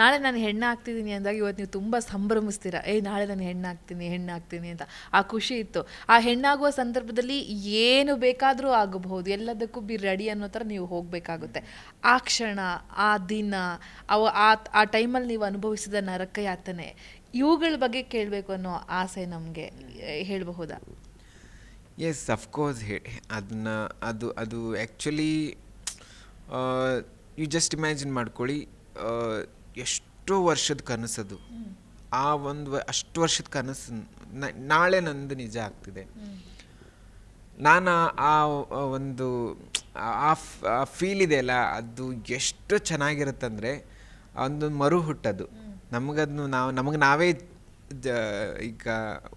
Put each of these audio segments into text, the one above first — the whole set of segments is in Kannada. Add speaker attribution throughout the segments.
Speaker 1: ನಾಳೆ ನಾನು ಹೆಣ್ಣು ಆಗ್ತಿದ್ದೀನಿ ಅಂದಾಗ ಇವತ್ತು ನೀವು ತುಂಬ ಸಂಭ್ರಮಿಸ್ತೀರ. ಏ ನಾಳೆ ನಾನು ಹೆಣ್ಣು ಆಗ್ತೀನಿ ಹೆಣ್ಣು ಆಗ್ತೀನಿ ಅಂತ. ಆ ಖುಷಿ ಇತ್ತು. ಆ ಹೆಣ್ಣಾಗುವ ಸಂದರ್ಭದಲ್ಲಿ ಏನು ಬೇಕಾದರೂ ಆಗಬಹುದು. ಎಲ್ಲದಕ್ಕೂ ಬಿ ರೆಡಿ ಅನ್ನೋ ಥರ ನೀವು ಹೋಗಬೇಕಾಗುತ್ತೆ. ಆ ಕ್ಷಣ, ಆ ದಿನ, ಅವ ಆ ಆ ಟೈಮಲ್ಲಿ ನೀವು ಅನುಭವಿಸಿದ ನರಕ ಯಾತನೆ ಇವುಗಳ ಬಗ್ಗೆ ಕೇಳಬೇಕು ಅನ್ನೋ ಆಸೆ ನಮಗೆ ಹೇಳಬಹುದಾ?
Speaker 2: ಎಸ್ ಅಫ್ಕೋರ್ಸ್ ಅದನ್ನ ಅದು ಅದು ಆ್ಯಕ್ಚುಲಿ ಯು ಜಸ್ಟ್ ಇಮ್ಯಾಜಿನ್ ಮಾಡ್ಕೊಳ್ಳಿ. ಎಷ್ಟೋ ವರ್ಷದ ಕನಸದು. ಆ ಒಂದು ಅಷ್ಟು ವರ್ಷದ ಕನಸು ನಾಳೆ ನಂದು ನಿಜ ಆಗ್ತಿದೆ. ನಾನು ಆ ಒಂದು, ಆ ಫೀಲ್ ಇದೆಯಲ್ಲ ಅದು ಎಷ್ಟು ಚೆನ್ನಾಗಿರುತ್ತಂದರೆ ಒಂದು ಮರು ಹುಟ್ಟದು. ನಮಗದನ್ನು ನಾವು, ನಮಗೆ ನಾವೇ ಈಗ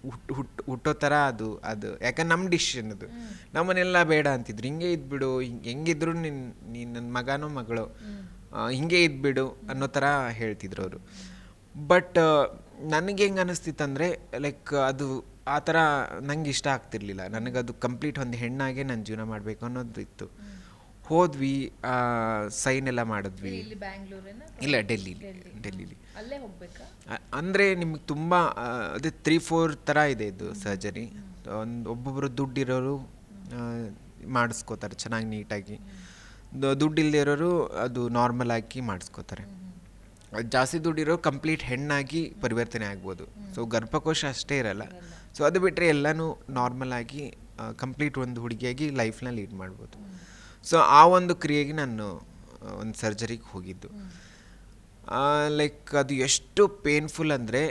Speaker 2: ಹುಟ್ ಹುಟ್ಟು ಹುಟ್ಟೋ ಥರ ಅದು ಅದು. ಯಾಕಂದ್ರೆ ನಮ್ಮ ಡಿಸಿಷನ್ ಅದು. ನಮ್ಮನ್ನೆಲ್ಲ ಬೇಡ ಅಂತಿದ್ರು. ಹಿಂಗೆ ಇದ್ಬಿಡು, ಹಿಂಗೆ, ಹೆಂಗಿದ್ರು ನಿನ್ನ ನೀನು ನನ್ನ ಮಗನೋ ಮಗಳು. ಹಿಂಗೆ ಇದ್ಬಿಡು ಅನ್ನೋ ಥರ ಹೇಳ್ತಿದ್ರು ಅವರು. ಬಟ್ ನನಗೆ ಹೆಂಗೆ ಅನಿಸ್ತಿತ್ತಂದರೆ ಲೈಕ್ ಅದು ಆ ಥರ ನಂಗೆ ಇಷ್ಟ ಆಗ್ತಿರ್ಲಿಲ್ಲ. ನನಗದು ಕಂಪ್ಲೀಟ್ ಒಂದು ಹೆಣ್ಣಾಗೆ ನನ್ನ ಜೀವನ ಮಾಡಬೇಕು ಅನ್ನೋದು ಇತ್ತು. ಹೋದ್ವಿ ಸೈನ್ ಎಲ್ಲ ಮಾಡಿದ್ವಿ.
Speaker 1: ಇಲ್ಲಿ ಬ್ಯಾಂಗ್ಳೂರಿನ?
Speaker 2: ಇಲ್ಲ ಡೆಲ್ಲಿಲಿ ಡೆಲ್ಲಿಲಿ.
Speaker 1: ಅಲ್ಲೇ ಹೋಗ್ಬೇಕಾ?
Speaker 2: ಅಂದ್ರೆ ನಿಮ್ಗೆ ತುಂಬ ಅದೇ ತ್ರೀ ಫೋರ್ ಥರ ಇದೆ ಇದು ಸರ್ಜರಿ ಒಂದು ಒಬ್ಬೊಬ್ಬರು ದುಡ್ಡಿರೋರು ಮಾಡಿಸ್ಕೋತಾರೆ ಚೆನ್ನಾಗಿ ನೀಟಾಗಿ. ದುಡ್ಡು ಇಲ್ಲದೆ ಇರೋರು ಅದು ನಾರ್ಮಲ್ ಆಗಿ ಮಾಡಿಸ್ಕೋತಾರೆ. ಅದ್ ಜಾಸ್ತಿ ದುಡ್ಡಿರೋ ಕಂಪ್ಲೀಟ್ ಹೆಣ್ಣಾಗಿ ಪರಿವರ್ತನೆ ಆಗ್ಬೋದು. ಸೊ ಗರ್ಭಕೋಶ ಅಷ್ಟೇ ಇರಲ್ಲ. ಸೊ ಅದು ಬಿಟ್ಟರೆ ಎಲ್ಲನೂ ನಾರ್ಮಲ್ ಆಗಿ ಕಂಪ್ಲೀಟ್ ಒಂದು ಹುಡುಗಿಯಾಗಿ ಲೈಫ್ನ ಲೀಡ್ ಮಾಡ್ಬೋದು. ಸೊ ಆ ಒಂದು ಕ್ರಿಯೆಗೆ ನಾನು ಒಂದು ಸರ್ಜರಿಗೆ ಹೋಗಿದ್ದು. ಲೈಕ್ ಅದು ಎಷ್ಟು ಪೇನ್ಫುಲ್ ಅಂದರೆ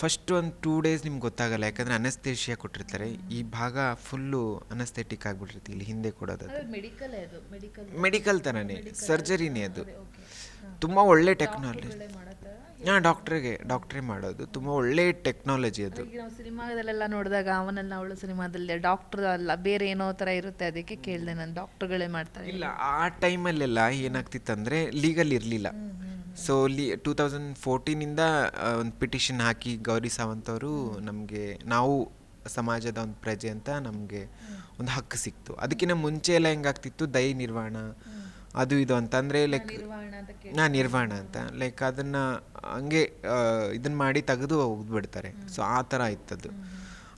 Speaker 2: ಫಸ್ಟ್ ಒಂದು ಟೂ ಡೇಸ್ ನಿಮ್ಗೆ ಗೊತ್ತಾಗಲ್ಲ ಯಾಕಂದರೆ ಅನಸ್ತೇಷಿಯಾ ಕೊಟ್ಟಿರ್ತಾರೆ. ಈ ಭಾಗ ಫುಲ್ಲು ಅನಸ್ತೆಟಿಕ್ ಆಗಿಬಿಟ್ಟಿರುತ್ತೆ ಇಲ್ಲಿ ಹಿಂದೆ ಕೊಡೋದು ಅದು
Speaker 1: ಮೆಡಿಕಲ್ ಮೆಡಿಕಲ್
Speaker 2: ಮೆಡಿಕಲ್ ಥರನೇ ಸರ್ಜರಿನೇ ಅದು. ತುಂಬ ಒಳ್ಳೆ ಟೆಕ್ನಾಲಜಿ ಹಾಂ ಡಾಕ್ಟ್ರಿಗೆ ಡಾಕ್ಟ್ರೇ ಮಾಡೋದು. ತುಂಬ ಒಳ್ಳೆ ಟೆಕ್ನಾಲಜಿ ಅದು.
Speaker 1: ನಾವು ಸಿನಿಮಾದಲ್ಲೆಲ್ಲ ನೋಡಿದಾಗ ಅವನೆಲ್ಲ ಅವಳು ಸಿನಿಮಾದಲ್ಲಿ ಡಾಕ್ಟರ್ ಅಲ್ಲ ಬೇರೆ ಏನೋ ಥರ ಇರುತ್ತೆ ಅದಕ್ಕೆ ಕೇಳಿದೆ ನಾನು. ಡಾಕ್ಟರ್ಗಳೇ ಮಾಡ್ತಾರೆ.
Speaker 2: ಇಲ್ಲ ಆ ಟೈಮಲ್ಲೆಲ್ಲ ಏನಾಗ್ತಿತ್ತಂದರೆ ಲೀಗಲ್ ಇರಲಿಲ್ಲ. ಸೊ ಅಲ್ಲಿ ಟೂ ತೌಸಂಡ್ ಫೋರ್ಟೀನಿಂದ ಒಂದು ಪಿಟಿಷನ್ ಹಾಕಿ ಗೌರಿ ಸಾವಂತ್ ಅವರು ನಮಗೆ ನಾವು ಸಮಾಜದ ಒಂದು ಪ್ರಜೆ ಅಂತ ನಮಗೆ ಒಂದು ಹಕ್ಕು ಸಿಕ್ತು. ಅದಕ್ಕಿಂತ ಮುಂಚೆ ಎಲ್ಲ ಹೆಂಗಾಗ್ತಿತ್ತು? ದೈ ನಿರ್ವಾಣ. ಅದು ಇದು ಅಂತಂದರೆ ಲೈಕ್ ನಾ ನಿರ್ವಾಣ ಅಂತ ಲೈಕ್ ಅದನ್ನು ಹಂಗೆ ಇದನ್ನು ಮಾಡಿ ತೆಗೆದು ಹೋಗ್ಬಿಡ್ತಾರೆ. ಸೊ ಆ ಥರ ಇತ್ತದು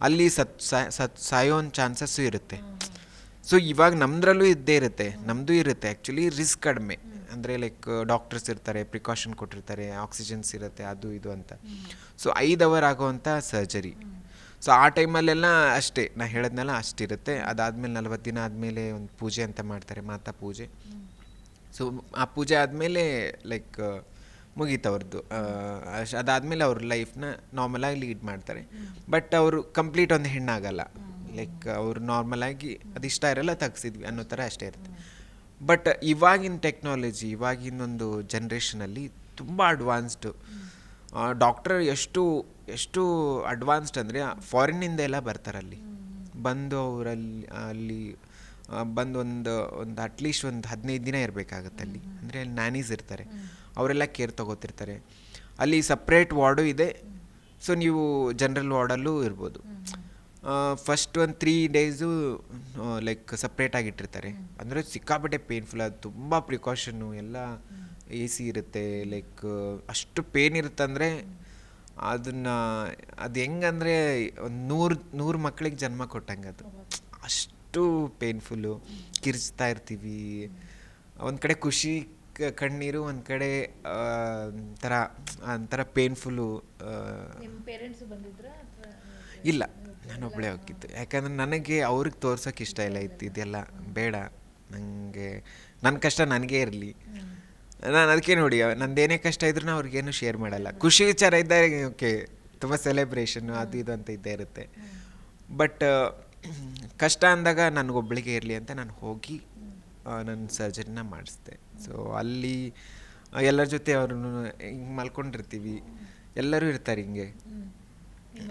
Speaker 2: ಅಲ್ಲಿ ಸತ್ ಸತ್ ಸಾಯೋ ಒಂದು ಚಾನ್ಸಸ್ಸು ಇರುತ್ತೆ. ಸೊ ಇವಾಗ ನಮ್ಮದ್ರಲ್ಲೂ ಇದ್ದೇ ಇರುತ್ತೆ. ನಮ್ಮದು ಇರುತ್ತೆ. ಆ್ಯಕ್ಚುಲಿ ರಿಸ್ಕ್ ಕಡಿಮೆ. ಅಂದರೆ ಲೈಕ್ ಡಾಕ್ಟರ್ಸ್ ಇರ್ತಾರೆ ಪ್ರಿಕಾಷನ್ ಕೊಟ್ಟಿರ್ತಾರೆ ಆಕ್ಸಿಜನ್ಸ್ ಇರುತ್ತೆ ಅದು ಇದು ಅಂತ. ಸೊ ಐದು ಅವರ್ ಆಗುವಂಥ ಸರ್ಜರಿ ಸೊ ಆ ಟೈಮಲ್ಲೆಲ್ಲ ಅಷ್ಟೇ ನಾ ಹೇಳಿದ್ನಲ್ಲ ಅಷ್ಟಿರುತ್ತೆ. ಅದಾದಮೇಲೆ ನಲ್ವತ್ತು ದಿನ ಆದಮೇಲೆ ಒಂದು ಪೂಜೆ ಅಂತ ಮಾಡ್ತಾರೆ ಮಾತಾ ಪೂಜೆ. ಸೊ ಆ ಪೂಜೆ ಆದಮೇಲೆ ಲೈಕ್ ಮುಗೀತು ಅವ್ರದ್ದು ಅದಾದಮೇಲೆ ಅವ್ರ ಲೈಫ್ನ ನಾರ್ಮಲಾಗಿ ಲೀಡ್ ಮಾಡ್ತಾರೆ. ಬಟ್ ಅವರು ಕಂಪ್ಲೀಟ್ ಒಂದು ಹೆಣ್ಣಾಗಲ್ಲ. ಲೈಕ್ ಅವರು ನಾರ್ಮಲಾಗಿ ಅದಿಷ್ಟ ಇರಲ್ಲ ತಗ್ಸಿದ್ವಿ ಅನ್ನೋ ಥರ ಅಷ್ಟೇ ಇರುತ್ತೆ. ಬಟ್ ಇವಾಗಿನ ಟೆಕ್ನಾಲಜಿ ಇವಾಗಿನೊಂದು ಜನ್ರೇಷನಲ್ಲಿ ತುಂಬ ಅಡ್ವಾನ್ಸ್ಡು ಡಾಕ್ಟರ್ ಎಷ್ಟು ಎಷ್ಟು ಅಡ್ವಾನ್ಸ್ಡ್ ಅಂದರೆ ಫಾರಿನ್ನಿಂದ ಎಲ್ಲ ಬರ್ತಾರೆ ಅಲ್ಲಿ. ಬಂದು ಅವರಲ್ಲಿ, ಅಲ್ಲಿ ಬಂದು ಒಂದು ಒಂದು ಅಟ್ಲೀಸ್ಟ್ ಒಂದು ಹದಿನೈದು ದಿನ ಇರಬೇಕಾಗತ್ತೆ ಅಲ್ಲಿ. ಅಂದರೆ ಅಲ್ಲಿ ನ್ಯಾನೀಸ್ ಇರ್ತಾರೆ. ಅವರೆಲ್ಲ ಕೇರ್ ತಗೋತಿರ್ತಾರೆ. ಅಲ್ಲಿ ಸಪ್ರೇಟ್ ವಾರ್ಡು ಇದೆ. ಸೊ ನೀವು ಜನರಲ್ ವಾರ್ಡಲ್ಲೂ ಇರ್ಬೋದು. ಫಸ್ಟ್ ಒಂದು ತ್ರೀ ಡೇಸು ಲೈಕ್ ಸಪ್ರೇಟಾಗಿ ಇಟ್ಟಿರ್ತಾರೆ. ಅಂದರೆ ಸಿಕ್ಕಾಪಟ್ಟೆ ಪೇನ್ಫುಲ್ ಅದು ತುಂಬ ಪ್ರಿಕಾಷನ್ನು ಎಲ್ಲ ಎ ಸಿ ಇರುತ್ತೆ ಲೈಕ್ ಅಷ್ಟು ಪೇನ್ ಇರುತ್ತಂದರೆ ಅದನ್ನು ಅದು ಹೆಂಗಂದರೆ ಒಂದು ನೂರು ನೂರು ಮಕ್ಕಳಿಗೆ ಜನ್ಮ ಕೊಟ್ಟಂಗೆ ಅದು. ಅಷ್ಟು ಪೇನ್ಫುಲ್ಲು ಕಿರ್ಚ್ತಾ ಇರ್ತೀವಿ. ಒಂದು ಕಡೆ ಖುಷಿ ಕಣ್ಣೀರು ಒಂದು ಕಡೆ ಒಂಥರ ಒಂಥರ ಪೇನ್ಫುಲ್ಲು ಇಲ್ಲ ನಾನು ಒಬ್ಬಳೇ ಹೋಗಿದ್ದು. ಯಾಕಂದ್ರೆ ನನಗೆ ಅವ್ರಿಗೆ ತೋರ್ಸೋಕೆ ಇಷ್ಟ ಇಲ್ಲ ಇತ್ತು ಇದೆಲ್ಲ ಬೇಡ. ನನಗೆ ನನ್ನ ಕಷ್ಟ ನನಗೆ ಇರಲಿ. ನಾನು ಅದಕ್ಕೆ ನೋಡಿ ನಂದೇನೇ ಕಷ್ಟ ಇದ್ರೂ ಅವ್ರಿಗೇನು ಶೇರ್ ಮಾಡಲ್ಲ. ಖುಷಿ ವಿಚಾರ ಇದ್ದರೆ ಓಕೆ ತುಂಬ ಸೆಲೆಬ್ರೇಷನ್ನು ಅದು ಇದು ಅಂತ ಇದ್ದೇ ಇರುತ್ತೆ. ಬಟ್ ಕಷ್ಟ ಅಂದಾಗ ನನಗೊಬ್ಬಳಿಗೆ ಇರಲಿ ಅಂತ ನಾನು ಹೋಗಿ ನನ್ನ ಸರ್ಜರಿನ ಮಾಡಿಸ್ದೆ. ಸೊ ಅಲ್ಲಿ, ಎಲ್ಲರ ಜೊತೆ ಅವ್ರನ್ನು ಹಿಂಗೆ ಮಲ್ಕೊಂಡಿರ್ತೀವಿ. ಎಲ್ಲರೂ ಇರ್ತಾರೆ ಹಿಂಗೆ.
Speaker 1: ನಿಮ್ಮ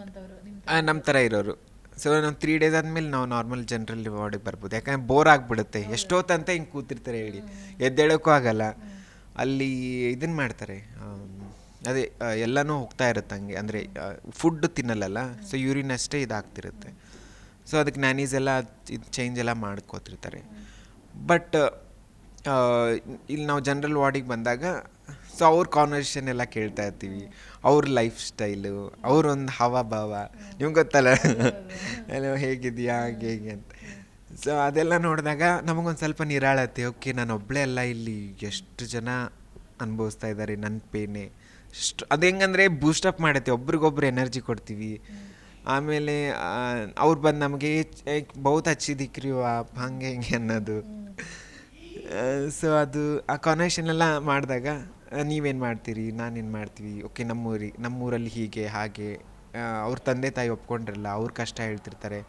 Speaker 2: ನಮ್ಮ ಥರ ಇರೋರು. ಸೊ ನಾವು ತ್ರೀ ಡೇಸ್ ಆದಮೇಲೆ ನಾವು ನಾರ್ಮಲ್ ಜನರಲ್ ವಾರ್ಡಿಗೆ ಬರ್ಬೋದು. ಯಾಕಂದ್ರೆ ಬೋರ್ ಆಗಿಬಿಡುತ್ತೆ. ಎಷ್ಟೊತ್ತಂತ ಹಿಂಗೆ ಕೂತಿರ್ತಾರೆ ಹೇಳಿ. ಎದ್ದೇಳೋಕ್ಕೂ ಆಗಲ್ಲ. ಅಲ್ಲಿ ಇದನ್ನು ಮಾಡ್ತಾರೆ. ಅದೇ ಎಲ್ಲನೂ ಹೋಗ್ತಾ ಇರುತ್ತೆ ಹಂಗೆ. ಅಂದರೆ ಫುಡ್ ತಿನ್ನಲ್ಲಲ್ಲ. ಸೊ ಯೂರಿನ್ ಅಷ್ಟೇ ಇದಾಗ್ತಿರುತ್ತೆ. ಸೊ ಅದಕ್ಕೆ ನ್ಯಾನೀಸ್ ಎಲ್ಲ ಇದು ಚೇಂಜ್ ಎಲ್ಲ ಮಾಡ್ಕೋತಿರ್ತಾರೆ. ಬಟ್ ಇಲ್ಲಿ ನಾವು ಜನರಲ್ ವಾರ್ಡಿಗೆ ಬಂದಾಗ ಸೊ ಅವ್ರ ಕಾನ್ವರ್ಸೇಷನ್ ಎಲ್ಲ ಕೇಳ್ತಾ ಇರ್ತೀವಿ. ಅವ್ರ ಲೈಫ್ ಸ್ಟೈಲು ಅವ್ರೊಂದು ಹಾವಭಾವ. ನಿಮ್ಗೆ ಗೊತ್ತಲ್ಲ? ಎಲ್ಲ ಹೇಗಿದೆಯಾ ಹಾಗೆ ಹೇಗೆ ಅಂತ. ಸೊ ಅದೆಲ್ಲ ನೋಡಿದಾಗ ನಮಗೊಂದು ಸ್ವಲ್ಪ ನಿರಾಳತೆ. ಓಕೆ ನಾನು ಒಬ್ಬಳೇ ಅಲ್ಲ ಇಲ್ಲಿ. ಎಷ್ಟು ಜನ ಅನುಭವಿಸ್ತಾ ಇದ್ದಾರೆ ನನ್ನ ಪೇನೆ ಅಷ್ಟು ಅದು ಹೆಂಗಂದರೆ ಬೂಸ್ಟಪ್ ಮಾಡುತ್ತೆ. ಒಬ್ರಿಗೊಬ್ರು ಎನರ್ಜಿ ಕೊಡ್ತೀವಿ. ಆಮೇಲೆ ಅವ್ರು ಬಂದು ನಮಗೆ ಬಹುತ್ ಹಚ್ಚಿ ವಾಪ್ ಆಪ್ ಹಂಗೆ ಹಿಂಗೆ ಅನ್ನೋದು. ಸೊ ಅದು ಆ ಕಾನ್ವೆಷನ್ ಎಲ್ಲ ಮಾಡಿದಾಗ ನೀವೇನು ಮಾಡ್ತೀರಿ? ನಾನೇನು ಮಾಡ್ತೀವಿ? ಓಕೆ ನಮ್ಮೂರಿ ನಮ್ಮೂರಲ್ಲಿ ಹೀಗೆ ಹಾಗೆ ಅವ್ರ ತಂದೆ ತಾಯಿ ಒಪ್ಕೊಂಡಿರಲ್ಲ ಅವ್ರ ಕಷ್ಟ ಹೇಳ್ತಿರ್ತಾರೆ.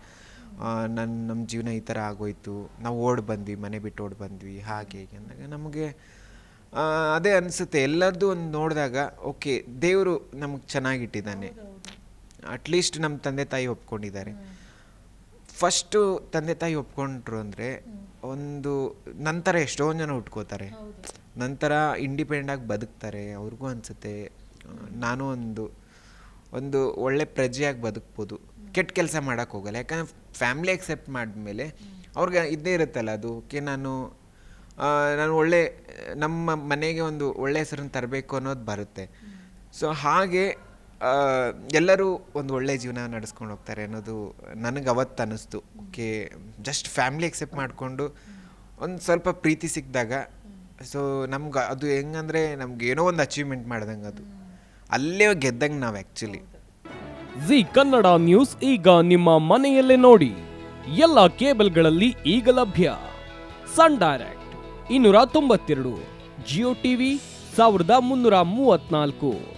Speaker 2: ನನ್ನ ನಮ್ಮ ಜೀವನ ಈ ಥರ ಆಗೋಯ್ತು. ನಾವು ಓಡ್ ಬಂದ್ವಿ ಮನೆ ಬಿಟ್ಟು ಓಡ್ ಬಂದ್ವಿ ಹಾಗೆ ಹೀಗೆ ಅಂದಾಗ ನಮಗೆ ಅದೇ ಅನಿಸುತ್ತೆ. ಎಲ್ಲರದ್ದು ಒಂದು ನೋಡಿದಾಗ ಓಕೆ ದೇವರು ನಮಗೆ ಚೆನ್ನಾಗಿಟ್ಟಿದ್ದಾನೆ ಅಟ್ಲೀಸ್ಟ್ ನಮ್ಮ ತಂದೆ ತಾಯಿ ಒಪ್ಕೊಂಡಿದ್ದಾರೆ. ಫಸ್ಟು ತಂದೆ ತಾಯಿ ಒಪ್ಕೊಂಡ್ರು ಅಂದರೆ ಒಂದು ನಂತರ ಎಷ್ಟೊಂದು ಜನ ಉಟ್ಕೋತಾರೆ. ನಂತರ ಇಂಡಿಪೆಂಡೆಂಟ್ ಆಗಿ ಬದುಕ್ತಾರೆ ಅವ್ರಿಗೂ ಅನಿಸುತ್ತೆ. ನಾನು ಒಂದು ಒಂದು ಒಳ್ಳೆ ಪ್ರಜೆಯಾಗಿ ಬದುಕ್ಬೋದು. ಕೆಟ್ಟ ಕೆಲಸ ಮಾಡೋಕ್ಕೆ ಹೋಗಲ್ಲ. ಯಾಕಂದ್ರೆ ಫ್ಯಾಮ್ಲಿ ಅಕ್ಸೆಪ್ಟ್ ಮಾಡಿದ್ಮೇಲೆ ಅವ್ರಿಗೆ ಇದ್ದೇ ಇರುತ್ತಲ್ಲ ಅದು. ಓಕೆ ನಾನು ನಾನು ಒಳ್ಳೆ ನಮ್ಮ ಮನೆಗೆ ಒಂದು ಒಳ್ಳೆ ಹೆಸರನ್ನು ತರಬೇಕು ಅನ್ನೋದು ಬರುತ್ತೆ. ಸೊ ಹಾಗೆ ಎಲ್ಲರೂ ಒಂದು ಒಳ್ಳೆ ಜೀವನ ನಡೆಸ್ಕೊಂಡು ಹೋಗ್ತಾರೆ ಅನ್ನೋದು ನನಗೆ ಅವತ್ತು ಅನ್ನಿಸ್ತು ಓಕೆ ಜಸ್ಟ್ ಫ್ಯಾಮ್ಲಿ ಎಕ್ಸೆಪ್ಟ್ ಮಾಡಿಕೊಂಡು ಒಂದು ಸ್ವಲ್ಪ ಪ್ರೀತಿ ಸಿಕ್ಕಿದಾಗ ಸೊ ನಮ್ಗೆ ಅದು ಹೆಂಗಂದರೆ ನಮ್ಗೆ ಏನೋ ಒಂದು ಅಚೀವ್ಮೆಂಟ್ ಮಾಡ್ದಂಗೆ ಅದು. ಅಲ್ಲೇ ಗೆದ್ದಂಗೆ ನಾವು ಆ್ಯಕ್ಚುಲಿ
Speaker 3: ಜಿ ಕನ್ನಡ ನ್ಯೂಸ್ ಈಗ ನಿಮ್ಮ ಮನೆಯಲ್ಲೇ ನೋಡಿ. ಎಲ್ಲ ಕೇಬಲ್ಗಳಲ್ಲಿ ಈಗ ಲಭ್ಯ. ಸನ್ ಡೈರೆಕ್ಟ್, ಇನ್ನೂರ ತೊಂಬತ್ತೆರಡು, ಜಿಯೋ ಟಿವಿ, ಸಾವಿರದ ಮುನ್ನೂರ ಮೂವತ್ನಾಲ್ಕು